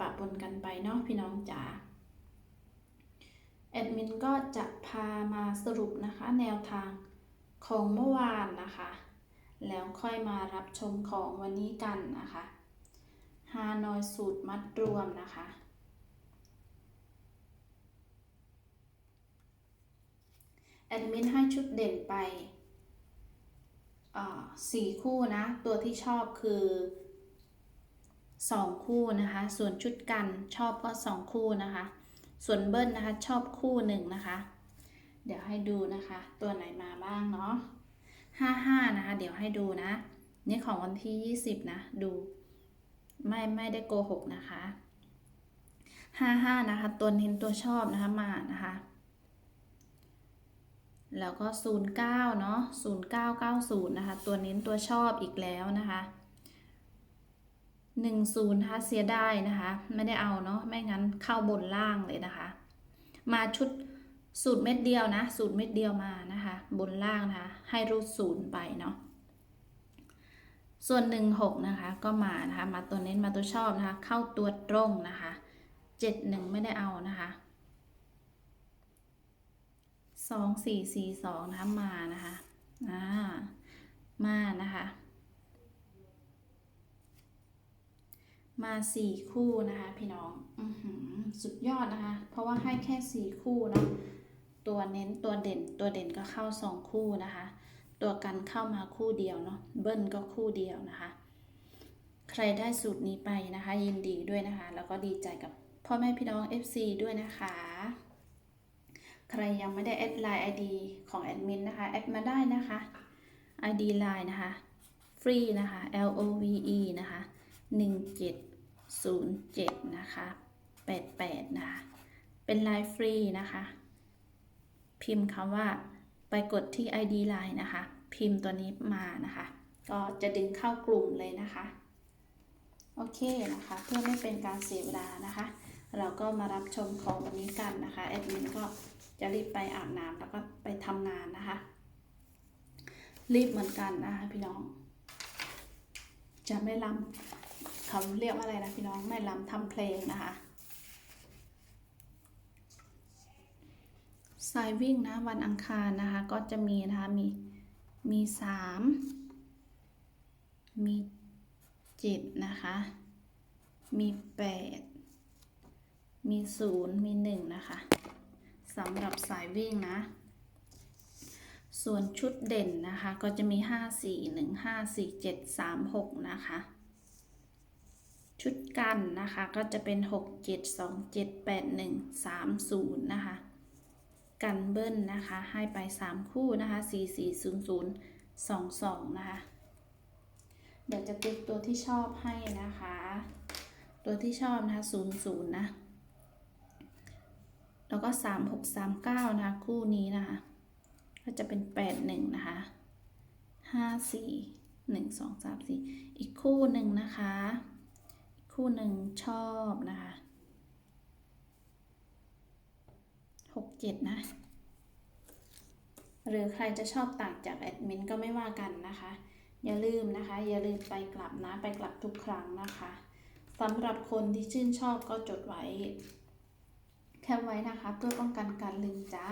ปะปนกันไปเนาะพี่น้องจ๋าแอดมินก็จะพามาสรุปนะคะแนวทางของเมื่อวานนะคะ แล้วค่อยมารับชมของวันนี้กันนะคะฮานอยสูตรมัดรวมนะคะ แอดมินให้ชุดเด่นไปอ่าสี่คู่นะ ตัวที่ชอบคือ สองคู่นะคะ ส่วนชุดกันชอบก็สองคู่นะคะ ส่วนเบิ้ลนะคะชอบคู่หนึ่งนะคะ เดี๋ยวให้ดูนะคะ ตัวไหนมาบ้างเนาะห้าห้านะคะ เดี๋ยวให้ดูนะ นี่ของวันที่ยี่สิบนะ ดูไม่ไม่ได้โกหกนะคะห้าห้านะคะ ตัวเน้นตัวชอบนะคะมานะคะแล้วก็ 09 เนาะ0990 นะคะ ตัวเน้นตัวชอบอีกแล้วนะคะ 10นะคะเสียได้นะคะ ไม่ได้เอาเนาะไม่งั้นเข้าบนล่างเลยนะคะ มาชุดสูตรเม็ดเดียวนะสูตรเม็ดเดียวมานะคะ บนล่างนะคะ ให้รูดศูนย์ไปเนาะส่วน 16 นะคะ ก็มานะคะ มาตัวเน้นมาตัวชอบนะคะ เข้าตัวตรงนะคะ 71 ไม่ได้เอานะคะสองสี่สี่สองนะคะ มานะคะอ่ามานะคะ มาสี่คู่นะคะ พี่น้องอสุดยอดนะคะ เพราะว่าให้แค่สี่คู่เนาะตัวเน้นตัวเด่นตัวเด่นก็เข้าสองคู่นะคะ ตัวกันเข้ามาคู่เดียวเนาะเบิ้ลก็คู่เดียวนะคะ ใครได้สูตรนี้ไปนะคะ ยินดีด้วยนะคะ แล้วก็ดีใจกับพ่อแม่พี่น้อง FC ด้วยนะคะ ใครยังไม่ได้แอดไลน์ ID ของแอดมินนะคะ แอดมาได้นะคะ ID ไลน์นะคะ ฟรีนะคะ L O V E นะคะ 07 นะคะ 88 นะคะ เป็นไลน์ฟรีนะคะ พิมพ์คำว่าไปกดที่ ID ไลน์นะคะ พิมพ์ตัวนี้มานะคะ ก็จะดึงเข้ากลุ่มเลยนะคะ โอเคนะคะ เพื่อไม่เป็นการเสียเวลานะคะ เราก็มารับชมของวันนี้กันนะคะแอดมินก็จะรีบไปอาบน้ำแล้วก็ไปทำงานนะคะ รีบเหมือนกันนะคะพี่น้อง จะไม่ลำ เขาเรียกว่าอะไรนะพี่น้องไม่ลำทำเพลงนะคะสายวิ่งนะวันอังคารนะคะก็จะมีนะคะมีมีสามมีเจ็ดนะคะ มีแปดมีศูนย์มีหนึ่งนะคะสำหรับสายวิ่งนะ ส่วนชุดเด่นนะคะก็จะมี5 4 1 5 4 7 3 6นะคะ ชุดกันนะคะ ก็จะเป็น 6 7 2 7 8 1 3 0 นะคะ กันเบิ้ลนะคะ ให้ไป 3 คู่นะคะ 4 4 0 0 2 2 นะคะ เดี๋ยวจะติดตัวที่ชอบให้นะคะ ตัวที่ชอบนะคะ0 0 นะ แล้วก็ 3 6 3 9 นะคะ คู่นี้นะคะ ก็จะเป็น 8 1 นะคะ 5 4 1 2 3 4 อีกคู่หนึ่งนะคะ คู่หนึ่งชอบนะคะ6 7นะ หรือใครจะชอบต่างจากแอดมินก็ไม่ว่ากันนะคะ อย่าลืมนะคะ อย่าลืมไปกลับนะ ไปกลับทุกครั้งนะคะสำหรับคนที่ชื่นชอบก็จดไว้ แคปไว้นะคะ เพื่อป้องกันการลืมจ้า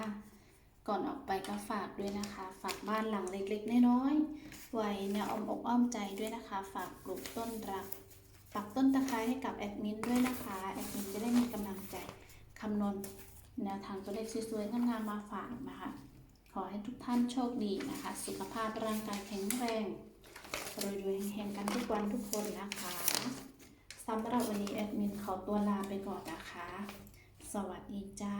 ก่อนออกไปก็ฝากด้วยนะคะ ฝากบ้านหลังเล็กๆน้อยๆไว้ในอ้อมอกอ้อมใจด้วยนะคะ ฝากปลูกต้นรัก ปักต้นตะไคร้ให้กับแอดมินด้วยนะคะ แอดมินจะได้มีกำลังใจคำนวณแนวทางตัวเลขสวยๆงามๆมาฝากนะคะ ขอให้ทุกท่านโชคดีนะคะ สุขภาพร่างกายแข็งแรงรวยๆแห่งๆกันทุกวันทุกคนนะคะสำหรับวันนี้แอดมินขอตัวลาไปก่อนนะคะ สวัสดีจ้า